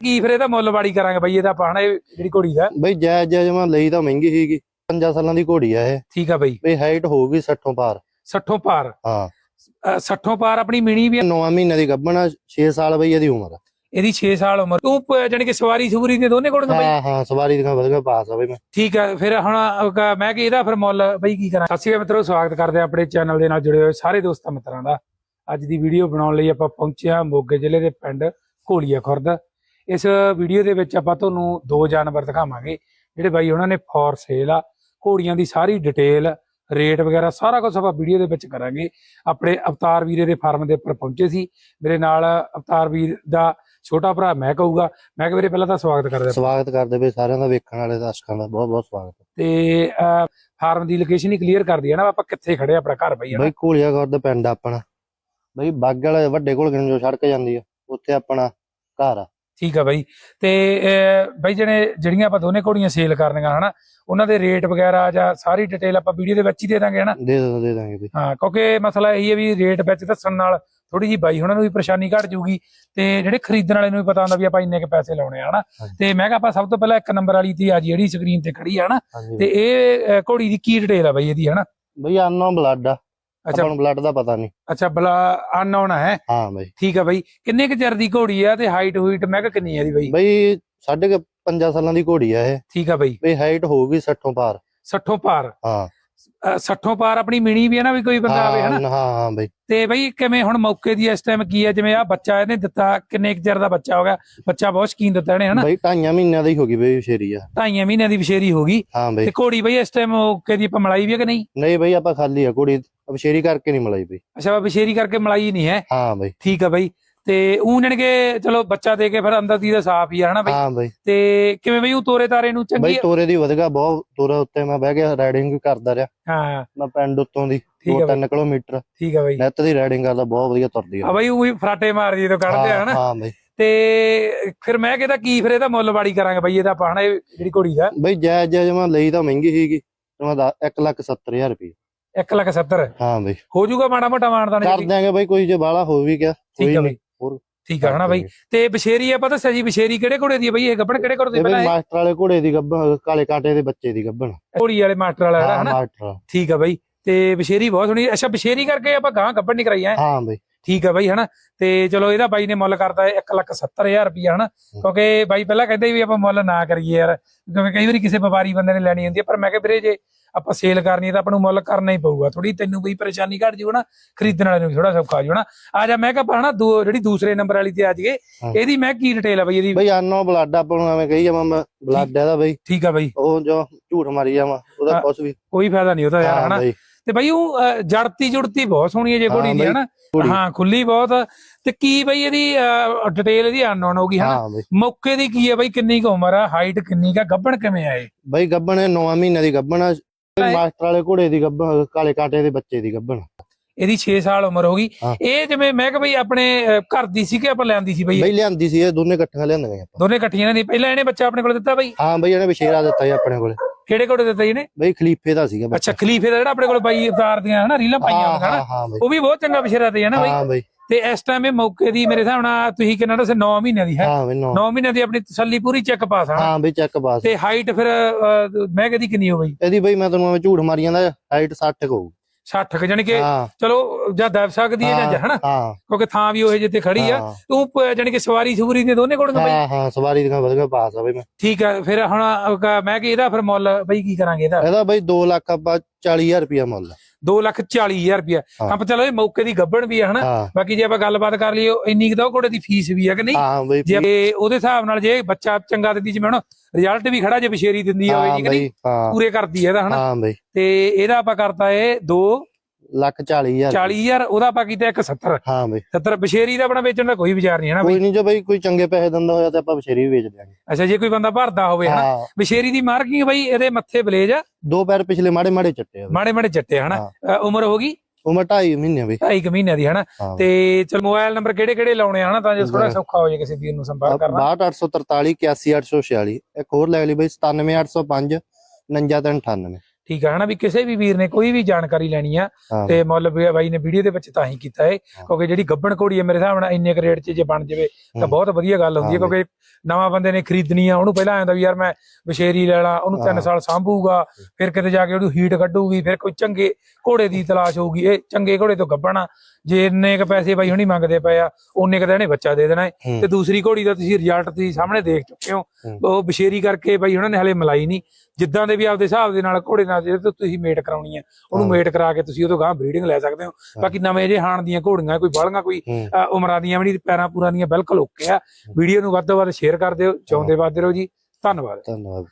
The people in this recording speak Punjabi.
ਕੀ ਫਿਰ ਇਹਦਾ ਮੁੱਲ ਵਾੜੀ ਕਰਾਂਗੇ ਬਾਈ ਇਹਦਾ ਆਪਾਂ ਹਨਾ ਇਹ ਜਿਹੜੀ ਘੋੜੀ ਦਾ। ਬਈ ਜੈ ਜੈ ਜਮਾ ਲਈ ਤਾਂ ਮਹਿੰਗੀ ਸੀਗੀ। 5 ਸਾਲਾਂ ਦੀ ਘੋੜੀ ਆ ਇਹ। ਠੀਕ ਆ ਬਾਈ। ਬਈ ਹਾਈਟ ਹੋਊਗੀ 60 ਪਾਰ। 60 ਪਾਰ। ਹਾਂ। 60 ਪਾਰ ਆਪਣੀ ਮਿਣੀ ਵੀ ਆ। 9 ਮਹੀਨੇ ਦੀ ਗੱਭਣ 6 ਸਾਲ ਬਈ ਇਹਦੀ ਉਮਰ। ਇਹਦੀ 6 ਸਾਲ ਉਮਰ। ਤੂੰ ਜਾਣੀ ਕਿ ਸਵਾਰੀ ਸੁਗਰੀ ਦੇ ਦੋਨੇ ਘੋੜੀਆਂ ਬਾਈ? ਹਾਂ ਹਾਂ ਸਵਾਰੀ ਦੀਆਂ ਵਧੀਆ ਪਾਸ ਆ ਬਈ ਮੈਂ। ਠੀਕ ਆ ਫਿਰ ਹੁਣ ਮੈਂ ਕਿ ਇਹਦਾ ਫਿਰ ਮੁੱਲ ਬਈ ਕੀ ਕਰਾਂ? ਸਤਿ ਸ਼੍ਰੀ ਅਕਾਲ ਮਿੱਤਰੋ ਸਵਾਗਤ ਕਰਦੇ ਆ ਆਪਣੇ ਚੈਨਲ ਦੇ ਨਾਲ ਜੁੜੇ ਹੋਏ ਸਾਰੇ ਦੋਸਤਾਂ ਮਿੱਤਰਾਂ ਦਾ। ਅੱਜ ਦੀ ਵੀਡੀਓ ਬਣਾਉਣ ਲਈ ਆਪਾਂ ਪਹੁੰਚੇ ਆ ਮੋਗੇ ਜ਼ਿਲ੍ਹੇ ਦੇ ਪਿੰਡ ਘੋਲੀਆ ਖੁਰਦ ਇਸ ਵੀਡੀਓ ਦੇ ਵਿੱਚ ਆਪਾਂ ਤੁਹਾਨੂੰ ਦੋ ਜਾਨਵਰ ਦਿਖਾਵਾਂਗੇ ਜਿਹੜੇ ਬਾਈ ਉਹਨਾਂ ਨੇ ਫੋਰ ਸੇਲ ਆ ਘੋੜੀਆਂ ਦੀ ਸਾਰੀ ਡਿਟੇਲ ਰੇਟ ਵਗੈਰਾ ਸਾਰਾ ਕੁਝ ਆਪਾਂ ਵੀਡੀਓ ਦੇ ਵਿੱਚ ਕਰਾਂਗੇ। ਆਪਣੇ ਅਵਤਾਰ ਵੀਰੇ ਦੇ ਫਾਰਮ ਦੇ ਉੱਪਰ ਪਹੁੰਚੇ ਸੀ। ਮੇਰੇ ਨਾਲ ਅਵਤਾਰ ਵੀਰ ਦਾ ਛੋਟਾ ਭਰਾ ਮੈਂ ਕਹੂਗਾ। ਮੈਂ ਕਿ ਵੀਰੇ ਪਹਿਲਾਂ ਤਾਂ ਸਵਾਗਤ ਕਰਦੇ ਸਵਾਗਤ ਕਰਦੇ ਬਈ ਸਾਰਿਆਂ ਦਾ ਵੇਖਣ ਵਾਲੇ ਦਰਸ਼ਕਾਂ ਦਾ ਬਹੁਤ ਬਹੁਤ ਸਵਾਗਤ। ਤੇ ਫਾਰਮ ਦੀ ਲੋਕੇਸ਼ਨ ਹੀ ਕਲੀਅਰ ਕਰ ਦਈਏ ਨਾ ਆਪਾਂ ਕਿੱਥੇ ਖੜੇ ਆ ਆਪਣਾ ਘਰ ਬਈ ਬਈ ਕੋਲੀਆ ਗੌਰ ਦਾ ਪਿੰਡ ਆਪਣਾ। ਬਈ ਬਾਗ ਵਾਲੇ ਵੱਡੇ ਕੋਲ ਜੋ ਸੜਕ ਜਾਂਦੀ ਆ ਉੱਥੇ ਆਪਣਾ ਘਰ ਆ। ਠੀਕ ਆ ਬਾਈ। ਤੇ ਬਾਈ ਜਿਹੜੇ ਜਿਹੜੀਆਂ ਆਪਾਂ ਦੋਨੇ ਘੋੜੀਆਂ ਸੇਲ ਕਰਨੀਆਂ ਹਨਾ ਉਹਨਾਂ ਦੇ ਰੇਟ ਵਗੈਰਾ ਜਾਂ ਸਾਰੀ ਡਿਟੇਲ ਆਪਾਂ ਵੀਡੀਓ ਦੇ ਵਿੱਚ ਹੀ ਦੇ ਦਾਂਗੇ ਹਨਾ? ਦੇ ਦੇ ਦੇ ਦਾਂਗੇ ਬਈ। ਹਾਂ ਕਿਉਂਕਿ ਮਸਲਾ ਇਹ ਹੈ ਵੀ ਰੇਟ ਵਿੱਚ ਦੱਸਣ ਨਾਲ ਥੋੜੀ ਜੀ ਬਾਈ ਉਹਨਾਂ ਨੂੰ ਵੀ ਪਰੇਸ਼ਾਨੀ ਘਟ ਜੂਗੀ ਤੇ ਜਿਹੜੇ ਖਰੀਦਣ ਵਾਲੇ ਨੂੰ ਵੀ ਪਤਾ ਹੁੰਦਾ ਵੀ ਆਪਾਂ ਇੰਨੇ ਕ ਪੈਸੇ ਲਾਉਣੇ ਆ ਹਨਾ। ਤੇ ਮੈਂ ਕਿਹਾ ਆਪਾਂ ਸਭ ਤੋਂ ਪਹਿਲਾਂ ਇੱਕ ਨੰਬਰ ਵਾਲੀ ਤੇ ਆ ਜਿਹੜੀ ਸਕਰੀਨ ਤੇ ਖੜੀ ਆ ਹਨਾ? ਤੇ। ਇਹ ਘੋੜੀ ਦੀ ਕੀ ਡਿਟੇਲ ਆ ਬਾਈ ਇਹਦੀ ਹਨਾ? ਬਈ ਅਨਨੋਨ ਬਲੱਡ ਆ। ਅੱਛਾ। ਆਪਾਂ ਨੂੰ ਬਲੱਡ ਦਾ ਪਤਾ ਨਹੀਂ। ਅੱਛਾ ਬਲਾ ਅਨਨੋਨ ਹੈ? ਹਾਂ ਬਈ। ਠੀਕ ਆ ਬਾਈ। ਕਿੰਨੇ ਕੁ ਚਿਰ ਦੀ ਘੋੜੀ ਆ ਤੇ ਹਾਈਟ ਹੂਈਟ ਮੈਂ ਕਿਹਾ ਕਿੰਨੀ ਆ ਦੀ ਬਾਈ? ਬਈ ਸਾਢੇ ਕੁ ਪੰਜਾਂ ਸਾਲਾਂ ਦੀ ਘੋੜੀ ਆ ਇਹ। ਠੀਕ ਆ ਬਾਈ। ਬਈ ਹਾਈਟ ਹੋਊਗੀ 60 ਪਾਰ। 60 ਪਾਰ। ਹਾਂ। 60 ਪਾਰ ਆਪਣੀ ਮਿਣੀ ਵੀ ਹੈ ਨਾ ਵੀ ਕੋਈ ਬੰਦਾ ਆਵੇ ਹਾਂ ਹਨਾ? ਹਾਂ ਹਾਂ ਬਈ। ਤੇ ਬਈ ਕਿਵੇਂ ਹੁਣ ਮੌਕੇ ਦੀ ਇਸ ਟਾਈਮ ਕੀ ਹੈ ਜਿਵੇਂ ਆ ਬੱਚਾ ਇਹਨੇ ਦਿੱਤਾ ਕਿੰਨੇ ਕੁ ਚਿਰ ਦਾ ਬੱਚਾ ਹੋ ਗਿਆ? ਬੱਚਾ ਬਹੁਤ ਸ਼ਕੀਨ ਦਿੱਤਾ ਇਹਨੇ ਹਨਾ? ਬਈ ਢਾਈਆਂ ਮਹੀਨਿਆਂ ਦੀ ਹੋ ਗਈ ਬਈ ਸ਼ੇਰੀ ਆ। ਢਾਈਆਂ ਮਹੀਨਿਆਂ ਦੀ ਵਿਸ਼ੇਰੀ ਹੋ ਗਈ। ਤੇ ਘੋੜੀ ਬਈ ਇਸ ਟਾਈਮ ਮੌਕੇ ਦੀ ਆਪਾਂ ਮਲਾਈ ਵੀ ਹੈ ਕਿ ਨਹੀਂ? ਨਹੀਂ ਬਈ ਆਪਾਂ ਖਾਲੀ ਆ। ਘੋੜੀ ਅਬਸ਼ੇਰੀ ਕਰਕੇ ਨਹੀਂ ਮਲਾਈ ਬਈ। ਅੱਛਾ ਵਿਸ਼ੇਰੀ ਕਰਕੇ ਮਲਾਈ ਨਹੀਂ ਹੈ। ਹਾਂ ਬਈ। ਠੀਕ ਆ ਬਈ। ਤੇ ਉਹ ਜਾਣੀ ਕਿ ਚਲੋ ਬੱਚਾ ਦੇ ਕੇ ਫਿਰ ਅੰਦਰ ਦੀ ਦਾ ਸਾਫ਼ ਹੀ ਆ ਹਨਾ ਬਈ? ਹਾਂ ਬਈ। ਤੇ ਕਿਵੇਂ ਬਈ ਉਹ ਤੋਰੇ ਤਾਰੇ ਨੂੰ ਬਈ ਚੰਗੀ ਤੋਰੇ ਦੀ ਵਧਗਾ ਬਹੁਤ ਤੋਰਾ ਉੱਤੇ ਮੈਂ ਬਹਿ ਕੇ ਰਾਈਡਿੰਗ ਵੀ ਕਰਦਾ ਰਿਹਾ। ਹਾਂ। ਮੈਂ ਪਿੰਡ ਉੱਤੋਂ ਦੀ ਠੀਕ ਆ ਬਈ। 2-3 ਕਿਲੋਮੀਟਰ। ਠੀਕ ਆ ਬਈ। ਨੈਟ ਦੀ ਰਾਈਡਿੰਗ ਕਰਦਾ ਬਹੁਤ ਵਧੀਆ ਤੁਰਦੀ ਆ। ਬਈ ਉਹ ਵੀ ਫਰਾਟੇ ਮਾਰਦੀ ਜਦੋਂ ਕੱਢਦੇ ਆ ਹਨਾ? ਹਾਂ ਬਈ। ਤੇ ਫਿਰ ਮੈਂ ਕਹਿੰਦਾ ਕੀ ਫਿਰ ਇਹਦਾ ਮੁੱਲ ਵਾੜੀ ਕਰਾਂਗੇ ਬਈ ਇਹਦਾ ਆਪਾਂ ਹਨਾ ਇਹ ਜਿਹੜੀ ਘੋੜੀ ਦਾ। ਬਈ ਜੈ ਜੈ ਜਮਾ ਲਈ ਤਾਂ ਮਹਿੰਗੀ ਸੀਗੀ ਉਹਨਾਂ ਦਾ 170000 ਰੁਪਏ 1 ਲੱਖ 70 ਹਾਂ ਬਈ। ਹੋ ਜਾਊਗਾ ਮਾੜਾ ਮੋਟਾ ਮਾਨਦਾਨ ਕਰ ਦਿਆਂਗੇ ਬਈ ਕੋਈ ਜੇ ਬਾਲਾ ਹੋ ਵੀ ਗਿਆ ਠੀਕ ਕੋਈ ਆ ਨਹੀਂ ਬਈ। ਹੋਰ ਠੀਕ ਆ ਹਨਾ ਬਈ। ਤੇ ਬਸ਼ੇਰੀ ਆਪਾਂ ਦੱਸਿਆ ਜੀ ਬਸ਼ੇਰੀ ਕਿਹੜੇ ਘੋੜੇ ਦੀ ਆ ਬਈ? ਇਹ ਗੱਬਣ ਕਿਹੜੇ ਘੋੜੇ ਦੀ ਪਹਿਲਾਂ ਇਹ ਮਾਸਟਰ ਵਾਲੇ ਘੋੜੇ ਦੀ ਗੱਭਣ ਕਾਲੇ ਕਾਂਟੇ ਦੇ ਬੱਚੇ ਦੀ ਗੱਭਣ ਘੋੜੀ ਵਾਲੇ ਮਾਸਟਰ ਵਾਲਾ ਹਾਂ ਹਨਾ? ਠੀਕ ਆ ਬਈ। ਤੇ ਬਸ਼ੇਰੀ ਬਹੁਤ ਸੋਹਣੀ ਅੱਛਾ ਬਸ਼ੇਰੀ ਕਰਕੇ ਆਪਾਂ ਗਾਂ ਗੱਬਣ ਨਹੀਂ ਕਰਾਈ ਐ ਹਾਂ ਬਈ। ਠੀਕ ਆ ਬਈ ਹਨਾ? ਤੇ ਚਲੋ ਇਹਦਾ ਬਾਈ ਨੇ ਮੁੱਲ ਕਰਦਾ ਹੈ 1 ਲੱਖ 70000 ਰੁਪਇਆ ਹਨਾ? ਕਿਉਂਕਿ ਬਾਈ ਪਹਿਲਾਂ ਕਹਿੰਦੇ ਵੀ ਆਪਾਂ ਮੁੱਲ ਨਾ ਕਰੀਏ ਯਾਰ ਕਿਉਂਕਿ ਕਈ ਵਾਰੀ ਕਿਸੇ ਵਪਾਰੀ ਬੰਦੇ ਨੇ ਲੈਣੀ ਹੁੰਦੀ ਹੈ ਪਰ ਮੈਂ ਕਿਹਾ ਵੀਰੇ ਜੇ ਆਪਾਂ ਸੇਲ ਕਰਨੀ ਹੈ ਤਾਂ ਆਪਾਂ ਨੂੰ ਮੁੱਲ ਕਰਨਾ ਹੀ ਪਊਗਾ। ਥੋੜੀ ਤੈਨੂੰ ਵੀ ਪਰੇਸ਼ਾਨੀ ਘਟ ਜੂ ਨਾ ਖਰੀਦਣ ਵਾਲੇ ਨੂੰ ਥੋੜਾ ਸੌਖਾ ਜੂ ਨਾ ਆ ਜਾ ਮੈਂ ਕਿਹਾ ਹਨਾ ਦੋ ਜਿਹੜੀ ਦੂਸਰੇ ਨੰਬਰ ਵਾਲੀ ਤੇ ਆ ਜੀਏ ਹਾਂ। ਇਹਦੀ ਮੈਂ ਕੀ ਡਿਟੇਲ ਆ ਬਈ ਇਹਦੀ? ਬਈ ਆਨੋ ਬਲੱਡ ਆਪਾਂ ਨੂੰ ਐਵੇਂ ਕਹੀ ਜਾਵਾਂ ਮੈਂ ਬਲੱਡ ਇਹਦਾ ਬਈ। ਠੀਕ ਆ ਬਈ। ਉਹ ਜੋ ਝੂਠ ਮਾਰੀ ਜਾਵਾਂ ਉਹਦਾ। ਕੁਛ ਵੀ। ਕੋਈ ਫਾਇਦਾ ਨਹੀਂ ਉਹਦਾ ਯਾਰ ਹਨਾ? ਬਈ। ਤੇ ਬਈ ਉਹ ਜੜਤੀ ਜੁੜਤੀ ਬਹੁਤ ਸੋਹਣੀ ਹੈ ਜੇ ਘੋੜੀ ਦੀ ਹਨਾ। ਹਾਂ ਖੁੱਲੀ ਬਹੁਤ। ਤੇ ਕੀ ਬਈ ਇਹਦੀ ਡਿਟੇਲ ਇਹਦੀ ਅਨਨੋਨ ਹੋਗੀ ਹਨਾ? ਮੌਕੇ ਦੀ ਕੀ ਹੈ ਬਈ? ਕਿੰਨੀ ਕੁ ਉਮਰ ਆ? ਹਾਈਟ ਕਿੰਨੀ ਕਾ ਗੱਭਣ ਕਿਵੇਂ ਆਏ ਬਈ ਗੱਭਣ 9 ਮਹੀਨਿਆਂ ਦੀ ਗੱਭਣ ਆ। ਹਾਂ। ਮਾਸਟਰ ਵਾਲੇ ਘੋੜੇ ਦੀ ਗੱਭਣ ਕਾਲੇ ਕਾਂਟੇ ਦੇ ਬੱਚੇ ਦੀ ਗੱਭਣ। ਇਹਦੀ 6 ਸਾਲ ਉਮਰ ਹੋ ਗਈ। ਇਹ ਜਿਵੇਂ ਮੈਂ ਕਿ ਬਈ ਆਪਣੇ ਘਰ ਦੀ ਸੀ ਕਿ ਆਪਾਂ ਲਿਆਂਦੀ ਸੀ ਬਈ? ਬਈ ਲਿਆਂਦੀ ਸੀ ਇਹ ਦੋਨੇ ਇਕੱਠੀਆਂ ਲਿਆਂਦੀਆਂ ਆਪਾਂ। ਦੋਨੇ ਇਕੱਠੀਆਂ ਨੇ। ਪਹਿਲਾਂ ਇਹਨੇ ਬੱਚਾ ਆਪਣੇ ਕੋਲ ਦਿੱਤਾ ਬਈ? ਹਾਂ ਬਈ ਇਹਨੇ ਬਸ਼ੇਰਾ ਦਿੱਤਾ ਜੀ ਆਪਣੇ ਕੋਲੇ। ਕਿਹੜੇ ਕੋਲੇ ਦਿੱਤਾ ਜੀ ਇਹਨੇ? ਬਈ ਖਲੀਫੇ ਦਾ ਸੀਗਾ ਅੱਛਾ ਖਲੀਫੇ ਦਾ ਜਿਹੜਾ ਆਪਣੇ ਕੋਲ ਬਾਈ ਉਤਾਰ ਦੀਆਂ ਹਨਾ ਰੀਲਾਂ ਪਾਈਆਂ ਹਾਂ ਹੁੰਦੀਆਂ ਹਾਂ ਹਨਾ। ਹਾਂ ਬਈ। ਉਹ ਵੀ ਬਹੁਤ ਚੰਗਾ ਬਸ਼ੇਰਾ ਤੇ ਹੈ ਨਾ ਬਈ। ਹਾਂ ਬਈ। ਤੇ ਇਸ ਟਾਈਮ ਇਹ ਮੌਕੇ ਦੀ ਮੇਰੇ ਹਿਸਾਬ ਨਾਲ ਤੁਸੀਂ ਕਿੰਨਾ ਦੱਸੇ 9 ਮਹੀਨਿਆਂ ਦੀ ਹੈ। ਹਾਂ ਬਈ ਨੌ। 9 ਮਹੀਨਿਆਂ ਦੀ ਆਪਣੀ ਤਸੱਲੀ ਪੂਰੀ ਚੈੱਕ ਪਾਸ ਹਨਾ। ਹਾਂ ਬਈ ਚੈੱਕ ਪਾਸ ਤੇ ਹਾਈਟ ਫਿਰ ਮੈਂ ਕਹਦੀ ਕਿੰਨੀ ਹੋ ਗਈ ਇਹਦੀ ਬਈ ਮੈਂ ਤੁਹਾਨੂੰ ਐਵੇਂ ਝੂਠ ਮਾਰੀ ਜਾਂਦਾ ਹਾਈਟ 60 ਹੋਊ। 60 ਜਾਨੀ ਕਿ ਹਾਂ। ਚਲੋ ਜਾਂ ਦਬ ਸਕਦੀ ਹੈ ਜਾਂ ਹਨਾ? ਹਾਂ। ਕਿਉਂਕਿ ਥਾਂ ਵੀ ਉਹ ਜਿੱਥੇ ਖੜੀ ਆ। ਹਾਂ, ਤੂੰ ਪ- ਜਾਣੀ ਕਿ ਸਵਾਰੀ ਸੁਗਰੀ ਦੇ ਦੋਨੇ ਕੋਲ ਬਈ? ਹਾਂ ਹਾਂ ਸਵਾਰੀ ਦੀਆਂ ਵਧੀਆ ਪਾਸ ਆ ਬਈ ਮੈਂ। ਠੀਕ ਆ ਫਿਰ ਹੁਣ ਅਹ ਮੈਂ ਕਿ ਇਹਦਾ ਫਿਰ ਮੁੱਲ ਬਈ ਕੀ ਕਰਾਂਗੇ ਇਹਦਾ? ਇਹਦਾ ਬਈ 2 ਲੱਖ ਆਪਾਂ 40000 ਰੁਪਇਆ ਮੁੱਲ ਆ। 2 ਲੱਖ 40 ਹਜ਼ਾਰ ਰੁਪਇਆ। ਹਾਂ। ਆਪਾਂ ਚਲੋ ਇਹ ਮੌਕੇ ਦੀ ਗੱਬਣ ਵੀ ਆ ਹਨਾ? ਹਾਂ। ਬਾਕੀ ਜੇ ਆਪਾਂ ਗੱਲਬਾਤ ਕਰ ਲਈਏ ਉਹ ਇੰਨੀ ਕੁ ਤਾਂ ਉਹ ਘੋੜੇ ਦੀ ਫੀਸ ਵੀ ਆ ਕਿ ਨਹੀਂ? ਹਾਂ ਬਈ ਜੇ ਉਹਦੇ ਹਿਸਾਬ ਨਾਲ ਜੇ ਬੱਚਾ ਚੰਗਾ ਦਿੰਦੀ ਜਿਵੇਂ ਹੁਣ ਰਿਜ਼ਲਟ ਵੀ ਖੜਾ ਜੇ ਬਸ਼ੇਰੀ ਦਿੰਦੀ ਹੋਵੇ ਹਾਂ ਜੀ ਕਿ ਨਹੀਂ? ਬਈ ਹਾਂ। ਪੂਰੇ ਕਰਦੀ ਹੈ ਇਹਦਾ ਹਨਾ? ਹਾਂ ਬਈ। ਤੇ ਇਹਦਾ ਆਪਾਂ ਕਰਤਾ ਇਹ 2 ਲੱਖ 40000 40000 ਉਹਦਾ ਆਪਾਂ ਕੀਤਾ 170 ਹਾਂ ਬਈ। 70 ਬਸ਼ੇਰੀ ਦਾ ਆਪਣਾ ਵੇਚਣ ਦਾ ਕੋਈ ਵਿਚਾਰ ਨਹੀਂ ਹੈ ਨਾ ਬਈ? ਕੋਈ ਨਹੀਂ ਜੋ ਬਈ ਕੋਈ ਚੰਗੇ ਪੈਸੇ ਦਿੰਦਾ ਹੋਇਆ ਤੇ ਆਪਾਂ ਬਸ਼ੇਰੀ ਵੀ ਵੇਚ ਦਿਆਂਗੇ। ਅੱਛਾ ਜੇ ਕੋਈ ਬੰਦਾ ਭਰਦਾ ਹੋਵੇ ਹਨਾ? ਹਾਂ। ਬਸ਼ੇਰੀ ਦੀ ਮਾਰਕਿੰਗ ਬਈ? ਇਹਦੇ ਮੱਥੇ ਬਲੇਜ। ਆ ਦੋ ਪੈਰ ਪਿਛਲੇ ਮਾੜੇ ਮਾੜੇ ਚੱਟੇ ਆ। ਮਾੜੇ ਮਾੜੇ ਚੱਟੇ ਹਨਾ? ਉਮਰ ਹੋ ਗਈ? ਉਮਰ 2.5 ਮਹੀਨੇ ਬਈ। 2.5 ਮਹੀਨਿਆਂ ਦੀ ਹਨਾ? ਤੇ ਚਲ ਮੋਬਾਈਲ ਨੰਬਰ ਕਿਹੜੇ ਕਿਹੜੇ ਲਾਉਣੇ ਹਨਾ? ਤਾਂ ਜੇ ਥੋੜਾ ਸੌਖਾ ਹੋ ਜਾਏ ਕਿਸੇ ਵੀਰ ਨੂੰ ਸੰਪਰਕ ਕਰਨਾ। 62843 81846 ਇੱਕ ਹੋਰ ਲੈ ਲਈ ਬਈ 97805 49398 ਠੀਕ ਆ ਹਨਾ ਵੀ ਕਿਸੇ ਵੀ ਵੀਰ ਨੇ ਕੋਈ ਵੀ ਜਾਣਕਾਰੀ ਲੈਣੀ ਆ ਹਾਂ ਤੇ ਮੁੱਲ ਬਾਈ ਨੇ ਵੀਡੀਓ ਦੇ ਵਿੱਚ ਤਾਂ ਹੀ ਕੀਤਾ ਏ ਕਿਉਂਕਿ ਜਿਹੜੀ ਗੱਬਣ ਘੋੜੀ ਹੈ ਮੇਰੇ ਹਿਸਾਬ ਨਾਲ ਇੰਨੇ ਕੁ ਰੇਟ 'ਚ ਜੇ ਬਣ ਜਾਵੇ ਤਾਂ ਹੂੰ। ਬਹੁਤ ਵਧੀਆ ਗੱਲ ਹੁੰਦੀ ਹੈ ਹਾਂ ਕਿਉਂਕਿ ਨਵਾਂ ਬੰਦੇ ਨੇ ਖਰੀਦਣੀ ਆ ਉਹਨੂੰ ਪਹਿਲਾਂ ਆਉਂਦਾ ਵੀ ਯਾਰ ਮੈਂ ਬਸ਼ੇਰੀ ਲੈ ਲਾ ਉਹਨੂੰ 3 ਹਾਂ। ਸਾਲ ਸਾਂਭੂਗਾ ਫਿਰ ਕਿਤੇ ਜਾ ਕੇ ਉਹਨੂੰ ਹੀਟ ਕੱਢੂਗੀ ਫਿਰ ਕੋਈ ਚੰਗੇ ਘੋੜੇ ਦੀ ਤਲਾਸ਼ ਹੋਊਗੀ ਇਹ ਚੰਗੇ ਘੋੜੇ ਤੋਂ ਗੱਬਣਾ ਜੇ ਇੰਨੇ ਕ ਪੈਸੇ ਬਾਈ ਹੁਣੀ ਮੰਗਦੇ ਪਏ ਆ ਉਹਨੇ ਕਦੇ ਇਹਨੇ ਬੱਚਾ ਦੇ ਦੇਣਾ ਹੂੰ। ਤੇ ਦੂਸਰੀ ਘੋੜੀ ਦਾ ਤੁਸੀਂ ਰਿਜ਼ਲਟ ਤੁਸੀਂ ਸਾਹਮਣੇ ਦੇਖ ਚੁੱਕੇ ਹੋ ਹੂੰ। ਉਹ ਬਸ਼ੇਰੀ ਕਰਕੇ ਬਾਈ ਉਹਨਾਂ ਨੇ ਹਲੇ ਮਲਾਈ ਨਹੀਂ ਜਿੱਦਾਂ ਦੇ ਵੀ ਆਪਦੇ ਹਿਸਾਬ ਦੇ ਨਾਲ ਘੋੜੇ ਨਾਲ ਜਿਹੜੇ ਤੋਂ ਤੁਸੀਂ ਮੇਟ ਕਰਾਉਣੀ ਹੈ ਉਹਨੂੰ। ਮੇਟ ਕਰਾ ਕੇ ਤੁਸੀਂ ਉਹਦੋਂ ਗਾਂ ਬਰੀਡਿੰਗ ਲੈ ਸਕਦੇ ਹੋ। ਬਾਕੀ ਨਵੇਂ ਜੇ ਹਾਣ ਦੀਆਂ ਘੋੜੀਆਂ ਕੋਈ ਬਾਲੀਆਂ ਕੋਈ ਉਮਰਾਂ ਦੀਆਂ ਵੀ ਨਹੀਂ ਪੈਰਾਂ ਪੂਰਾਂ ਦੀਆਂ ਬਿਲਕੁਲ ਓਕੇ ਆ। ਵੀਡੀਓ ਨੂੰ ਵੱਧ ਤੋਂ ਵੱਧ ਸ਼ੇਅਰ ਕਰ ਦਿਓ ਚਾਹੁੰਦੇ ਵੱਧਦੇ ਰਹੋ ਜੀ। ਧੰਨਵਾਦ। ਧੰਨਵਾਦ।